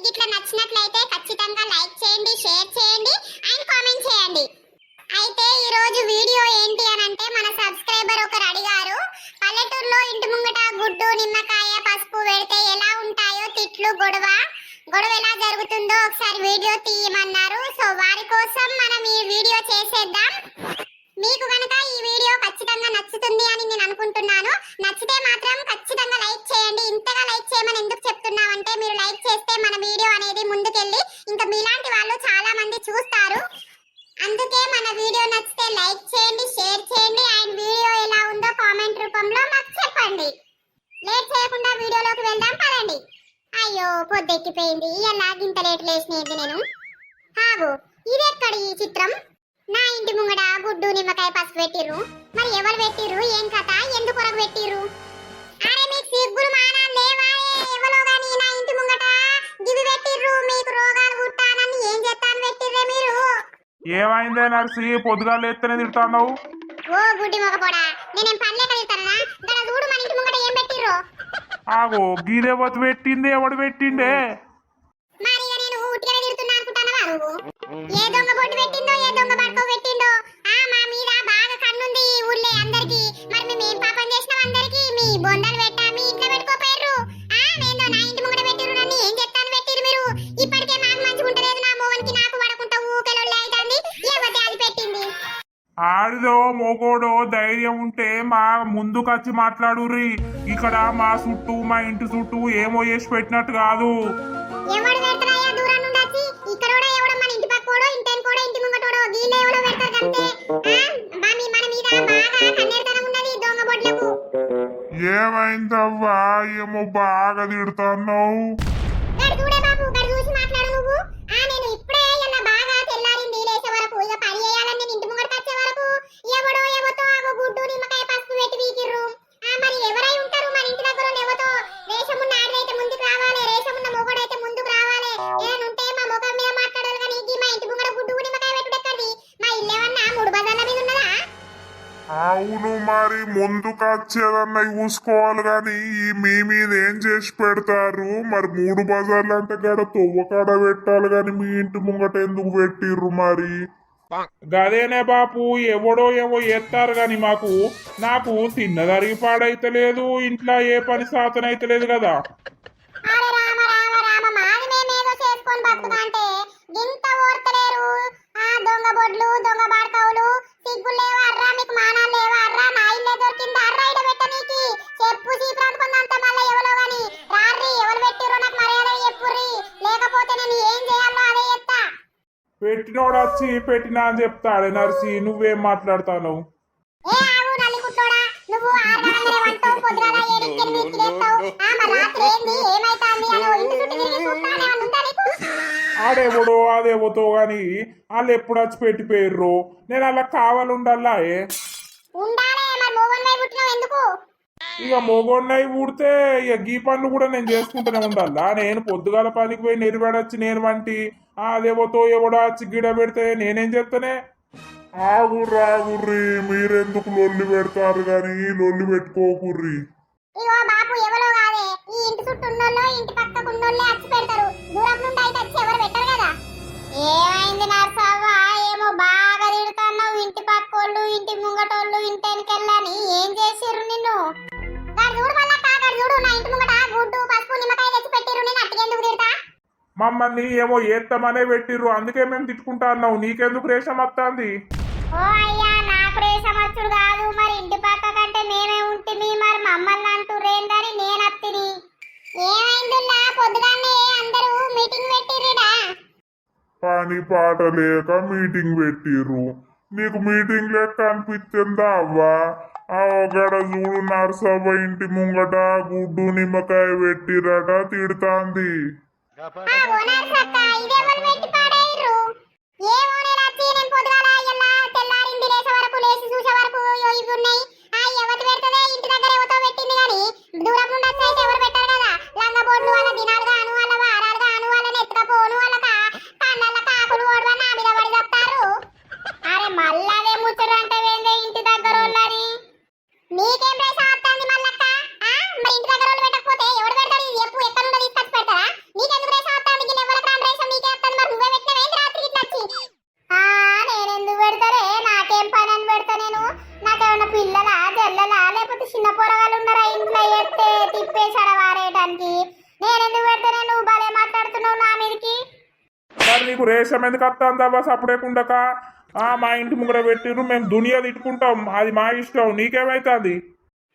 Video ఇట్లా నచ్చినట్లయితే ఖచ్చితంగా లైక్ చేయండి షేర్ చేయండి అండ్ కామెంట్ చేయండి. అయితే ఈ రోజు వీడియో ఏంటి అని అంటే మన సబ్స్క్రైబర్ ఒకరు అడిగారు పల్లెటూరులో ఇంటి ముంగట గుడ్డు నిమ్మకాయ పసుపు పెడితే ఎలా ఉంటాయో తిట్లు గొడవ గొడవ ఎలా జరుగుతుందో ఒకసారి వీడియో తీయమన్నారు. సో వారి కోసం మనం ఈ వీడియో చేసేద్దాం మీకు గనక ఈ వీడియో ఖచ్చితంగా నచ్చుతుంది అని నేను అనుకుంటున్నాను నచ్చితే మాత్రం ఖచ్చితంగా లైక్ చేయండి ఇంతగా లైక్ చేయమని ఎందుకు చెప్తున్నామంటే మీరు లైక్ చేస్తే మన వీడియో అనేది ముందుకెళ్ళి ఇంకా మీలాంటి వాళ్ళు చాలా మంది చూస్తారు అందుకే మన వీడియో నచ్చితే లైక్ చేయండి షేర్ చేయండి. అండ్ వీడియో ఎలా ఉందో కామెంట్ రూపంలో మాకు చెప్పండి. లేట్ చేయకుండా వీడియోలోకి వెళ్దాం పదండి. అయ్యో పొద్దెక్కిపోయింది. ఇలా ఇంత లేట్ లేచినేది నేను. ఆగు ఇది ఈ చిత్రం? నా ఇంటి ముంగడ గుడ్డు నిమ్మకాయ పసుపు పెట్టిర్రు. మరి ఎవరు పెట్టిర్రు? ఏం కథ? ఎందుకు కొరకు పెట్టిర్రు? అరే మీకు సిగ్గులు మానా లేవా ఎవరో గాని నా ఇంటి ముంగట గివి పెట్టిర్రు. మీకు రోగాలు గుట్టానని ఏం చేస్తాను ఏమైందే నర్సి? పొద్దుగాలు ఎత్తనే తిడుతున్నావు? ఓ గుడ్డి మొగపోడా నేనేం పనిలేక వెళ్తానా గడ చూడు మన ఇంటి ముంగట ఏం పెట్టిర్రు. ఆగో గీదేవత పెట్టింది ఎవడు పెట్టిండే? మరి ఇక నేను ఉట్టిగా తిడుతున్నా అనుకుంటానవా? నువ్వు? ఏ దొంగ బొట్టు పెట్టిందో ఏ దొంగ బట్టో పెట్టిందో? ఆ మా మీద బాగా కన్నుంది ఊళ్ళే అందరికి. మరి మేము ఏం పాపం చేసినాం అందరికి? మీ బొందలు మొగోడో ధైర్యం ఉంటే మా ముందుకొచ్చి మాట్లాడుర్రి. ఇక్కడ మా చుట్టూ మా ఇంటి చుట్టూ ఏమో చేసి పెట్టినట్టు కాదు. ఎవడు పెడతారయ్యా దూరం నుండి అవును మరి ముందుకు వచ్చేదన్నా చూసుకోవాలి కానీ ఈ మీ మీద ఏం చేసి పెడతారు? మరి మూడు బజార్లు అంటే కాడ తొవ్వకాడ పెట్టాలి కానీ మీ ఇంటి ముంగట ఎందుకు పెట్టిర్రు మరి? గదేనే బాపు ఎవడో ఏవో ఎత్తారు గాని మాకు నాకు తిన్నదరిగి పాడైతలేదు ఇంట్లో ఏ పని సాతనైతలేదు కదా. అరే రామ రామ పెట్టినోడు వచ్చి పెట్టినా అని చెప్తాడు నర్సి నువ్వేం మాట్లాడతావు ఆడేవడో అదేవతో గాని వాళ్ళు ఎప్పుడు వచ్చి పెట్టిపోయిర్రు నేను అలా కావాలుండల్లా ఏ? ఉండాలే మరి ఎందుకు? ఇక మోగొండయి ఊడితే ఇక గీ పనులు కూడా నేను చేసుకుంటూనే ఉండాలా. నేను పొద్దుగాల పనికి పోయి నెరివాడొచ్చి నేను వంటి అదేవోతో అదేవతో ఎవడో వచ్చి గిడ పెడితే నేనేం చెప్తానే ఆగుర్రి మీరెందుకు లొల్లి పెడతారు గాని? లొల్లి పెట్టుకోకుర్రి ఇగో బాపు ఎవరో కాదే. ఈ ఇంటి చుట్టూ ఉన్నోళ్ళు ఇంటి పక్కకు ఉన్నోళ్ళే అచ్చి పెడతారు. దూరం నుండి అయితే ఎవరు పెట్టరు కదా. ఏమైంది ఏమో బాగా తిడుతున్నావు. ఇంటి పక్కోళ్ళు ఇంటి ముంగటోళ్ళు ఇంటి వెనకెళ్ళని ఏం చేసిర్రు నిన్ను? చూడు నా ఇంటి ముంగట గుడ్డు పసుపు నిమ్మకాయ తెచ్చి పెట్టిర్రు నేను అట్టికెందుకు తిడతా? మమ్మల్ని ఏమో ఏత్తమనే పెట్టిర్రు అందుకే మేము తిట్టుకుంటా అన్నావు. నీకెందుకు రేషం వస్తుంది ఓ అయ్యా నాకు రేసమచ్చుడు కాదు మరి ఇంటి పక్క కంటే మేమే ఉంటుంది మరి మమ్మల్ని అంటురేందని నేను అత్తిని. ఏమైందిలా పొద్దుగానే అందరూ మీటింగ్ పెట్టిర్రుడా? పని పాట లేక మీటింగ్ పెట్టిర్రు. నీకు మీటింగ్ లెక్క అనిపిస్తుందా అవ్వా? ఆ ఒకడ చూడు నర్సవ్వ ఇంటి ముంగట గుడ్డు నిమ్మకాయ పెట్టిరట తిడుతాంది. ఆ ఓనర్ పెట్టి పాడేయ్రు ఏ ఓనర్ వచ్చి నేను పొద్దుగాల ఇలా తెల్లారింది లేసే వరకు లేచి చూసే వరకు ఇగో ఇవి ఉన్నాయి ఆ ఎవరు పెడతదే ఇంటి దగ్గర ఎవతో పెట్టింది కానీ దూరం నుండి వచ్చి అయితే ఎవరు పెట్టారు కదా లంగ బోర్డులు వాళ్ళ దినాలుగా అను వాళ్ళ వారాలుగా అను వాళ్ళని ఎత్తుకపోను వాళ్ళ కన్నల్ల కాకులు ఓడవ నా మీద పడి చెప్తారు అరే మళ్ళా అదే ముచ్చట అంటే వేందే ఇంటి దగ్గర వాళ్ళని నీకేం ప్రేష వస్తుంది మల్లక్క ఆ? మరి ఇంటి దగ్గర పెట్టుకోవడానికి నేను ఎందుకు పెడితేనే నువ్వు భలే మాట్లాడుతున్నావు నా మీదకి? మరి నీకు రేషం ఎందుకు వస్తుందా బస్ అప్పుడేకుండక ఆ మా ఇంటి ముంగడ పెట్టిర్రు మేము దునియా తిట్టుకుంటాం. అది మా ఇష్టం. నీకేమైతుంది?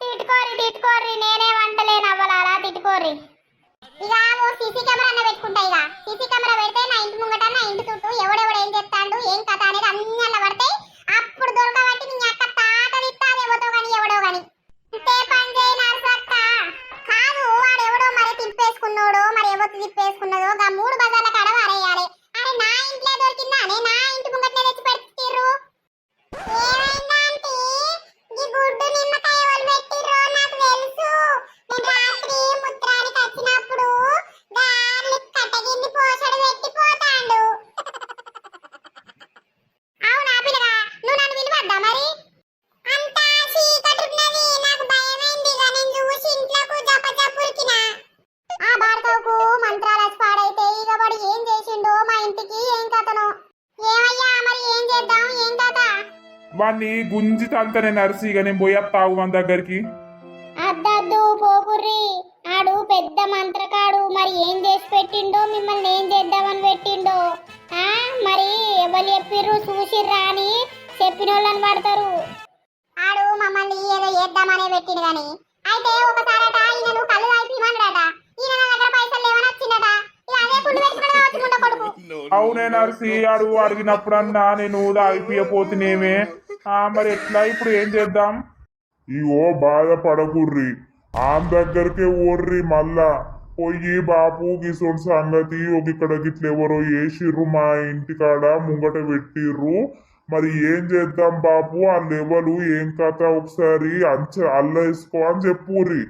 తిట్టుకోరి తిట్టుకోరి నేనే వంటలేను అవ్వాలా తిట్టుకోరి ఇక ఓ సీసీ కెమెరా అన్న పెట్టుకుంటా ఇక సీసీ కెమెరా పెడితే నా ఇంటి ముంగట నా ఇంటి చుట్టూ ఎవడెవడు ఏం చేస్తాడు ఏం కథ అనేది అన్ని అల్ల పడతాయి అప్పుడు దొరకబట్టి నీ అక్క తాత తిత్తాది ఎవతో గాని ఎవడో గాని అంతే పని చేయి నరసక్క కాదు వాడు ఎవడో మరి తిప్పేసుకున్నాడో మరి ఎవరు తిప్పేసుకున్నదో గా మూడు బజార్ల కాడ వారేయాలి అరే నా ఇంట్లో దొరికిందా అనే నా ఇంటి ముంగటనే తెచ్చి పెట్టిర్రు ఏమైందంటే ఈ గుడ్డు నిమ్మకాయ ఎవరు పెట్టిర్రో నాకు తెలుసు నేను రాత్రి ముత్రానికి వచ్చినప్పుడు గార్లు కట్టగింది పోసడు పెట్టి పోతాండు అవునా పిల్లగా నువ్వు నన్ను విలువద్దా మరి అంతా చీకటున్నది నాకు భయమైంది ఇక నేను చూసి ఇంట్లోకి జప జపురికినా ఆ భార్గవ్కు మంత్రాలు వచ్చి పాడైతే ఇక వాడు ఏం చేసిండో మా ఇంటికి ఏం కథనో ఏమయ్యా మరి ఏం చేద్దాం ఏం కథ వాడిని గుంజి తంతనే నరిసి ఇక నేను పోయేస్తావు మన దగ్గరికి. అద్దద్దు పోకుర్రి. ఆడు పెద్ద మంత్రకాడు. మరి ఏం చేసి పెట్టిండో మిమ్మల్ని ఏం చేద్దామని పెట్టిండో? ఆ మరి ఎవరు చెప్పిర్రు? చూసిర్రా అని చెప్పిన వాళ్ళని పడతారు. ఆడు మమ్మల్ని ఏదో చేద్దామనే పెట్టిండు గాని. అయితే ఒకసారట ఈయనను కళ్ళు తాగిపిమన్నాడట ఈయన నా దగ్గర పైసలు లేవని వచ్చిండట. ఇక అదే కుళ్ళు పెట్టుకుని వచ్చి ముండ కొడుకు. అవునే నరిసి అడు అడిగినప్పుడన్నా నేను ఆగిపోయపోతున్నామే ఆ మరి ఎట్లా? ఇప్పుడు ఏం చేద్దాం? ఇవో బాధపడకుర్రి. ఆమె దగ్గరకే ఓర్రి మళ్ళా. పోయి బాపు గిసోడు సంగతి ఒక ఇక్కడ గిట్ల ఎవరో వేసిర్రు మా ఇంటికాడ ముంగట పెట్టిర్రు. మరి ఏం చేద్దాం బాపు? ఆ లెవెలు ఏం కథ? ఒకసారి అంచ అల్ల వేసుకో అని చెప్పుర్రి.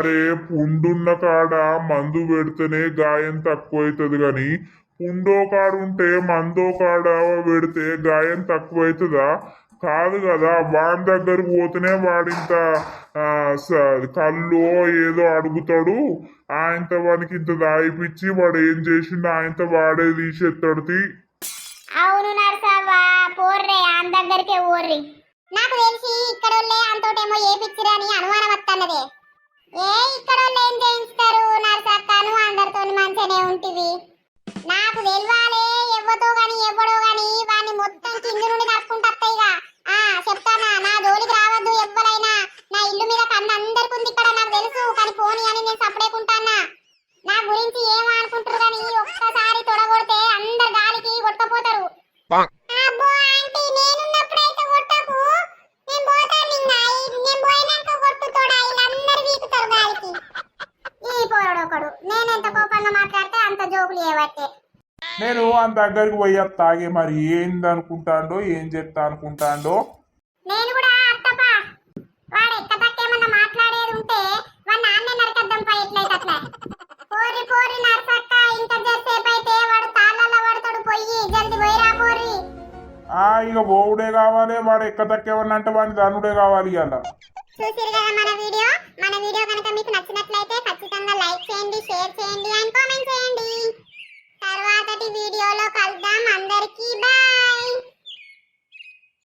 అరే పుండున్న కాడ మందు పెడితేనే గాయం తక్కువైతుంది అవుతుంది గాని పుండో కాడుంటే మందో కాడ పెడితే గాయం తక్కువైతుందా? కాదు కదా వాడి దగ్గర పోతేనే వాడింత కళ్ళు ఏదో అడుగుతాడు ఆయనతో వానికి ఇంత దాయిపిచ్చి వాడు ఏం చేసిండు ఆయనతో వాడే తీసేస్తాడు తీ. అవును నరసవ్వా పోర్రే ఆన్ దగ్గరికే ఓర్రి నాకు తెలిసి ఇక్కడ అంతోటేమో ఏ పిచ్చిరా అని అనుమానం వస్తున్నదే ఏ ఇక్కడ ఏం చేయిస్తారు నరసక్క నువ్వు అందరితో మంచిగానే ఉంటివి నాకు తెలియాలే ఎవ్వతో గాని ఎవడో గాని వాని మొత్తం కింది నుండి నడుచుకుంటా ఆ చెప్తానా నా జోలికి రావద్దు ఎవ్వరైనా నా ఇల్లు మీద కన్ను అందరికి ఉంది ఇక్కడ నాకు తెలుసు కానీ పోనీ అని నేను సపడేకుంటానా నా గురించి ఏం అనుకుంటారు కానీ ఒక్కసారి తొడగొడితే అందరు గాలికి కొట్టపోతారు అబ్బో ఆంటీ నేనున్నప్పుడైతే కొట్టకు నేను పోతాను ఇంకా ఈ- నేను పోయినాక కొట్టు తోడా వీళ్ళందరూ వీకుతారు గాలికి ఈ పోరడు ఒకడు నేను ఎంత కోపంగా మాట్లాడితే అంత జోకులు చేయబట్టే నేను ఆయన దగ్గరికి పోయి తాగే మరి ఏంది అనుకుంటాండో ఏం చేస్తా అనుకుంటాండో? నేను కూడా అత్తపా వాడు ఎక్క తక్కేమన్నా మాట్లాడేది ఉంటే వాడి నాన్నే నరకద్దాం పై ఎట్లయితే అట్లా పోరి పోరి నరసక్క ఇంకా సేపు అయితే వాడు తాళ్ళల్లో పడతాడు పొయ్యి జల్ది పోయిరా పోరి ఆ ఇక ఓవుడే కావాలి వాడు ఎక్క తక్కేవన్నంటే వాడిని ధనుడే కావాలి ఇవాళ చూసిరు కదా మన వీడియో? మన వీడియో కనుక మీకు నచ్చినట్లయితే ఖచ్చితంగా లైక్ చేయండి షేర్ చేయండి అండ్ తర్వాతటి వీడియోలో కలుద్దాం. అందరికీ బాయ్.